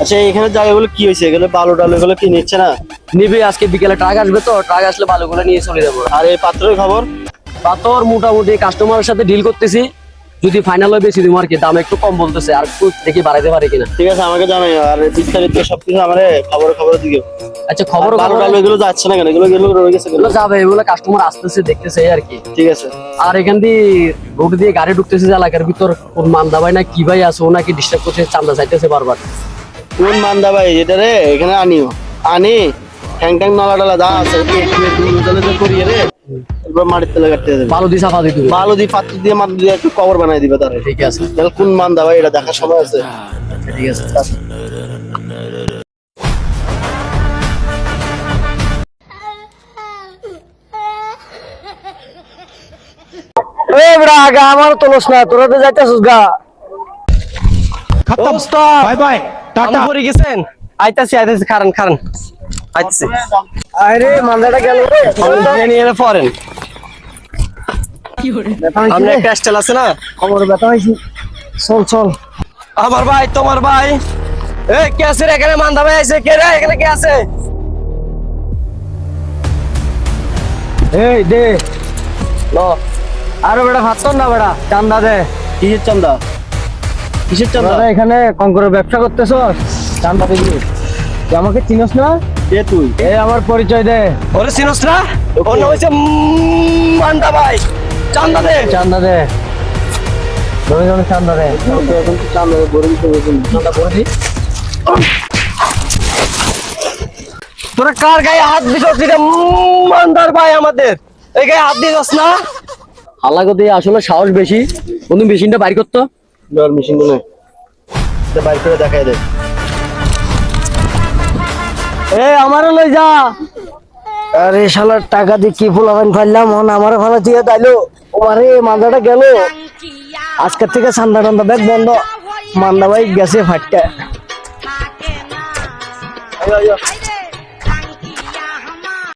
আচ্ছা এখানে জায়গাগুলো কি হয়েছে? এগুলো বালু টালু এগুলো কি নিচ্ছে না? নিবি আজকে বিকেলে ট্রাক আসবে তো ট্রাক আসলে বালুগুলো নিয়ে চলে যাব। আর এই পাত্রের খবর? পাথর মোটামুটি কাস্টমারের সাথে ডিল করতেছি। যদি ফাইনাল হয় বেশি দিব আর কি দাম একটু কম বলতেছে আর একটু দেখি বাড়াইতে পারে কিনা। ঠিক আছে আমাকে জানাই আর বিস্তারিত সবকিছু আমার খবর খবর দিকে আচ্ছা খবর বালু টালু এগুলো যাচ্ছে না কেন? এগুলো এগুলো রয়ে গেছে এগুলো। যাবে এগুলো কাস্টমার আসতেছে দেখতেছে আর কি। ঠিক আছে। আর এখান দিয়ে রোড দিয়ে গাড়ি ঢুকতেছে এলাকার ভিতর কোন মান্দা ভাই না কি ভাই আছে ও নাকি ডিস্টার্ব করছে চান্দা চাইতেছে বারবার। কোন মান্দা ভাই এটা রে? এখানে আনিও আনি। ঠ্যাং ঠ্যাং নলা টলা দা আছে করিয়ে রে। এবার দিয়ে মাটি দিয়ে একটু বানাই দিবে তারে। ঠিক আছে। তাহলে কোন মান্দা ভাই এটা সময় আছে। ঠিক আছে। আমার তোলস না তোরা তো যাইতেছিস গা। খতম। Bye bye. टाटा পরে গেছেন? আইতাছি আইতাছি খারান খারান। আইতাছি। আরে মান্দাটা গেল রে। নিয়ে ফরেন আমরা একটা স্টাইল আছে না? খবর ব্যথা চল চল। আমার ভাই তোমার ভাই। এ কে আছে রে এখানে? মান্দা ভাই আছে। কে রে? এখানে কে আছে? এই দে। ল। আরে বেটা ভাবতাম না বেটা। চান্দা দে। কি চান্দা? কিসের চান্দা? এখানে কঙ্করের ব্যবসা করতেছ? চান্দা দিবি আমাকে চিনস না? কে তুই? এই আমার পরিচয় দে। ওরে চিনস না? ওর নাম হচ্ছে মান্দা ভাই। চান্দা দে। চান্দা দে। ধরে ধরে চান্দা দে। এখন তো চান্দা ভরে দিতে বলছেন চান্দা করে দি। তোরা কার গায়ে হাত এটা উম, মান্দার ভাই আমাদের? এই গায়ে হাত দিছস না? হালাগো দিয়ে আসলে সাহস বেশি। বন্ধু মেশিনটা বাইর করতো। ডর মেশিনগুলো বাইর করে দেখাই দে। এ আমারও লই যা। আরে শালার টাকা দিয়ে কি ফুলাবান ফাইলাম হন আমার ভালো দিয়ে তাইলো আরে মান্দাটা গেল। আজকের থেকে সান্দা টান্দা ব্যাগ বন্ধ। মান্দা ভাই গেছে ফাটটা আয়, আয়, আয়।